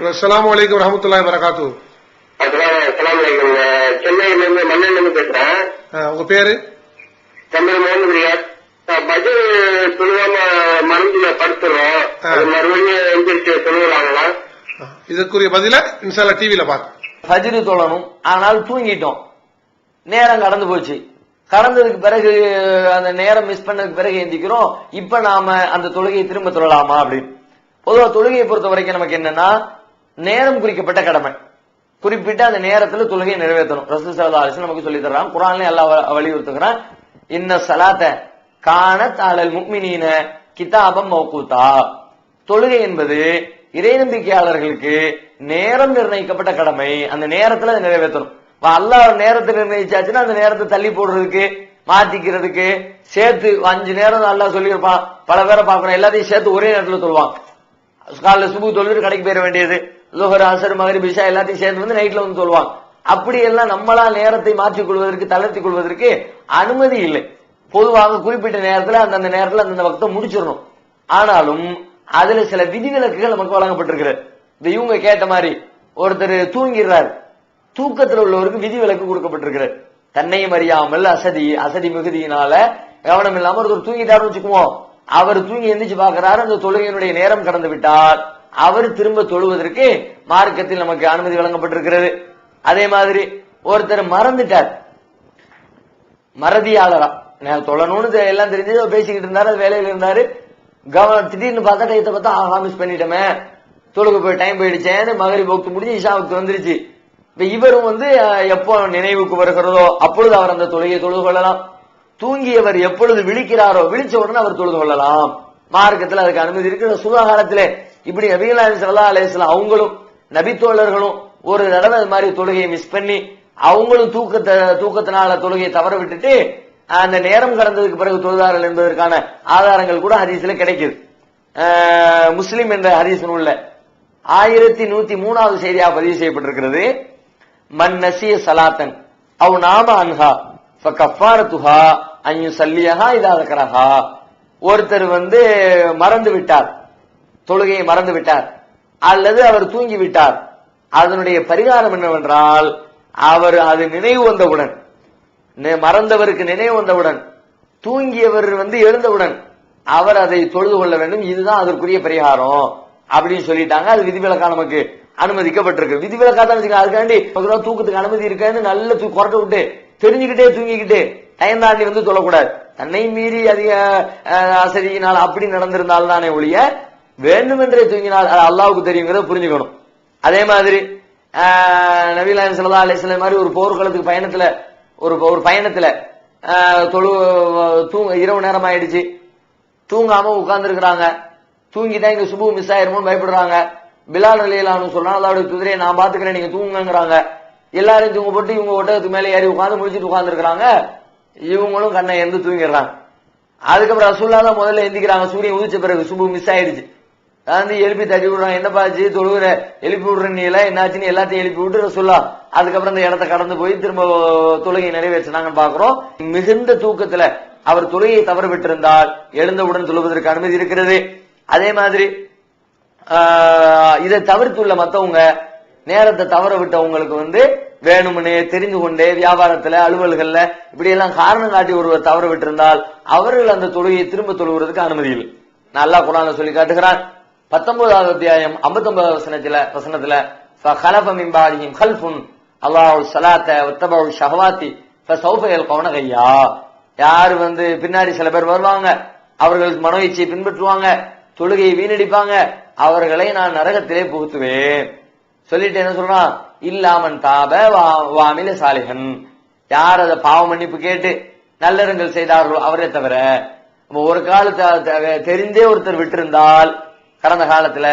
அஸ்ஸலாமு அலைக்கும் வரஹ்மத்துல்லாஹி வரகாத்து அஸ்லாம் வலைக்கம் சென்னையில இருந்து மண்ணில இருந்து பேசுறேன் உங்க பேரு பஜர் சொல்லுவாம மறந்துல படுத்துறோம். அது மறுபடியும் எந்திரிச்சு சொல்லுவாங்களா அஹ், இதற்குரிய பதில இன்ஷால்லா டிவில பார்க்க ஃபஜ்ரு தொழணும். ஆனால் தூங்கிட்டோம். நேரம் கடந்து போச்சு. கடந்ததுக்கு பிறகு அந்த நேரம் மிஸ் பண்ணதுக்கு பிறகு எந்திக்கிறோம். இப்ப நாம அந்த தொழுகையை திரும்ப தொழலாமா அப்படின்னு. பொதுவா தொழுகையை பொறுத்த வரைக்கும் நமக்கு என்னன்னா நேரம் குறிக்கப்பட்ட கடமை. குறிப்பிட்ட அந்த நேரத்துல தொழுகையை நிறைவேற்றணும். ரசூல் ஸல்லல்லாஹு அலைஹி நமக்கு சொல்லி தர்றான். குரான்ல எல்லாம் வலியுறுத்துக்கிறான் இன்ன சலாத்த கானத் அலல் முக்மினீன கிதாபம் மௌகூதா தொழுகை என்பது இறை நம்பிக்கையாளர்களுக்கு நேரம் நிர்ணயிக்கப்பட்ட கடமை. அந்த நேரத்துல அதை நிறைவேற்றணும். வா, அல்லாஹ் நேரத்தை நிர்ணயிச்சாச்சுன்னா அந்த நேரத்தை தள்ளி போடுறதுக்கு மாத்திக்கிறதுக்கு சேர்த்து அஞ்சு நேரம் நல்லா சொல்லியிருப்பான். பல பேரை பார்க்கணும். எல்லாத்தையும் சேர்த்து ஒரே நேரத்துல சொல்லுவான் காலைல சுபு தொழில் கடைக்கு போயிட வேண்டியது. லுஹர் அசர் மகரி பிஷா எல்லாத்தையும் சேர்ந்து வந்து நைட்ல வந்து சொல்லுவாங்க. அப்படி எல்லாம் நம்மளா நேரத்தை மாற்றிக் கொள்வதற்கு தளர்த்திக் கொள்வதற்கு அனுமதி இல்லை. பொதுவாக குறிப்பிட்ட நேரத்துல அந்தந்த நேரத்துல அந்தந்த வக்தை முடிச்சிடணும். ஆனாலும் அதுல சில விதிவிலக்குகள் நமக்கு வழங்கப்பட்டிருக்கிறது. இந்த இவங்க கேட்ட மாதிரி ஒருத்தர் தூங்கிடுறாரு. தூக்கத்துல உள்ளவருக்கு விதிவிலக்கு கொடுக்கப்பட்டிருக்கிறது. தன்னையும் அறியாமல் அசதி அசதி மிகுதியினால கவனம் இல்லாம ஒருத்தர் தூங்கிட்டாருன்னு வச்சுக்குவோம். அவர் தூங்கி எந்திரிச்சு பாக்குறாரு அந்த தொழுகையினுடைய நேரம் கடந்து விட்டார். அவர் திரும்ப தொழுவதற்கு மார்க்கத்தில் நமக்கு அனுமதி வழங்கப்பட்டிருக்கிறது. அதே மாதிரி ஒருத்தர் மறந்துட்டார். மறதியாளரா. நான் தொழணும்னு எல்லாம் தெரிஞ்சது பேசிக்கிட்டு இருந்தாரு அது வேலையில இருந்தாரு. கவனம் திடீர்னு பார்த்தா டயத்தை பார்த்தா ஆஹா மிஸ் பண்ணிட்டோமே. தொழுக போய் டைம் போயிடுச்சேன்னு மகரி போக்கு முடிஞ்சு இஷாவுக்கு வந்துருச்சு. இப்ப இவரும் வந்து எப்போ நினைவுக்கு வருகிறதோ அப்பொழுது அவர் அந்த தொழுகையை தொழுது கொள்ளலாம். தூங்கியவர் எப்பொழுது விழிக்கிறாரோ விழிச்ச உடனே அவர் தொழுது கொள்ளலாம். மார்க்கத்தில் அதுக்கு அனுமதி இருக்கு. சுகாகாலத்திலே இப்படி நபிகள் சல்லா அலிஸ்லாம் அவங்களும் நபி தோழர்களும் ஒரு தடவை மாதிரி தொழுகையை மிஸ் பண்ணி அவங்களும் தூக்கத்தை தூக்கத்தினால தொழுகையை தவற விட்டுட்டு அந்த நேரம் கடந்ததுக்கு பிறகு தொழுதார்கள் என்பதற்கான ஆதாரங்கள் கூட ஹதீஸ்ல கிடைக்குது. முஸ்லிம் என்ற ஹதீஸ் நூல்ல ஆயிரத்தி நூத்தி மூணாவது செய்தியாக பதிவு செய்யப்பட்டிருக்கிறது. மன் நசிய சலாத்தன் அவ் நாம அன்ஹா கஃபாரத்துஹா அஞ்சு சல்லியஹா இதாதகரஹா ஒருத்தர் வந்து மறந்து விட்டார். தொழுகையை மறந்து விட்டார் அல்லது அவர் தூங்கி விட்டார் அதனுடைய பரிகாரம் என்னவென்றால் அவர் அது நினைவு வந்தவுடன் மறந்தவருக்கு நினைவு வந்தவுடன் தூங்கியவர் வந்து எழுந்தவுடன் அவர் அதை தொழுது கொள்ள வேண்டும். இதுதான் அதற்குரிய பரிகாரம். அப்படின்னு சொல்லிட்டாங்க. அது விதிவிலக்கா நமக்கு அனுமதிக்கப்பட்டிருக்கு. விதிவிலக்கா தான் அதுக்காண்டி தூக்கத்துக்கு அனுமதி இருக்கான்னு நல்ல தூ குறட்ட விட்டு தெரிஞ்சுக்கிட்டே தூங்கிக்கிட்டு டைம் தாண்டி வந்து சொல்லக்கூடாது தன்னை மீறி அதிக அசதியினால் அப்படி நடந்திருந்தால் தானே ஒழிய வேண்டுமென்றே தூங்கினால் அது அல்லாவுக்கு தெரியுங்கிறத புரிஞ்சுக்கணும். அதே மாதிரி ஆஹ், சிலதா சல்லா அலிஸ்லாம் மாதிரி ஒரு போர்க்களத்துக்கு பயணத்துல ஒரு ஒரு பயணத்துல தொழு தூங்க இரவு நேரம் ஆயிடுச்சு. தூங்காம உட்கார்ந்துருக்கிறாங்க. தூங்கிட்டா இங்க சுபு மிஸ் ஆயிருமோன்னு பயப்படுறாங்க. பிலால் நிலையிலானு சொன்னா அதோட குதிரையை நான் பாத்துக்கிறேன் நீங்க தூங்குங்கிறாங்க எல்லாரும் தூங்க போட்டு இவங்க ஒட்டகத்துக்கு மேலே ஏறி உட்காந்து முடிச்சுட்டு உட்காந்துருக்காங்க இவங்களும் கண்ணை எழுந்து தூங்கிடுறாங்க. அதுக்கப்புறம் ரசூல்லா தான் முதல்ல எந்திக்கிறாங்க. சூரியன் உதிச்ச பிறகு சுபு மிஸ் ஆயிடுச்சு. வந்து எழுப்பி தட்டி விடுறான். என்னப்பா ஆச்சு தொழுகிற எழுப்பி விடுற நீ எல்லாம். என்னாச்சுன்னு எல்லாத்தையும் எழுப்பி விட்டு சொல்லலாம் அதுக்கப்புறம் இந்த இடத்த கடந்து போய் திரும்ப தொழுகை நிறைவேற்றினாங்கன்னு பாக்குறோம் மிகுந்த தூக்கத்துல அவர் தொழுகையை தவறு விட்டிருந்தால் எழுந்தவுடன் தொழுவதற்கு அனுமதி இருக்கிறது. அதே மாதிரி இதை தவிர்த்துள்ள மத்தவங்க நேரத்தை தவற விட்டவங்களுக்கு வந்து வேணும்னே தெரிந்து கொண்டே வியாபாரத்துல அலுவல்கள்ல இப்படி எல்லாம் காரணம் காட்டி ஒருவர் தவற விட்டிருந்தால் அவர்கள் அந்த தொழுகையை திரும்ப தொழுகிறதுக்கு அனுமதி இல்லை. நல்லா குரான சொல்லி காட்டுகிறான் பத்தொன்பதாவது அத்தியாயம் ஐம்பத்தொன்பதாவது வசனத்துல வசனத்துல ஹலஃபமிம்பாதியும் ஹல்ஃபுன் அல்லாஹ் சலாத்த உத்தபாவு ஷஹவாத்தி சௌஃபையல் கவன கையா? யார் வந்து பின்னாடி சில பேர் வருவாங்க அவர்கள் மனோயிச்சை பின்பற்றுவாங்க தொழுகையை வீணடிப்பாங்க அவர்களை நான் நரகத்திலே புகுத்துவேன். சொல்லிட்டு என்ன சொல்றான்? இல்லாமன் தாப வாமில சாலிகன் யார் அதை பாவ மன்னிப்பு கேட்டு நல்லறங்கள் செய்தார்களோ அவரே தவிர ஒரு காலத்தை தெரிந்தே ஒருத்தர் விட்டிருந்தால் கடந்த காலத்துல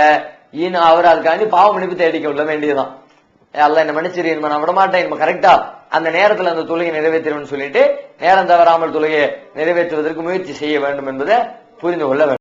ஈன அவர் அதுக்காண்டி பாவ மன்னிப்பு தேடிக்க உள்ள வேண்டியதுதான். அல்ல என்ன மன்னிச்சிரு நான் விட மாட்டேன் கரெக்டா அந்த நேரத்துல அந்த தொழுகை நிறைவேற்றிடும்னு சொல்லிட்டு நேரம் தவறாமல் தொழுகையை நிறைவேற்றுவதற்கு முயற்சி செய்ய வேண்டும் என்பதை புரிந்து கொள்ள வேண்டும்.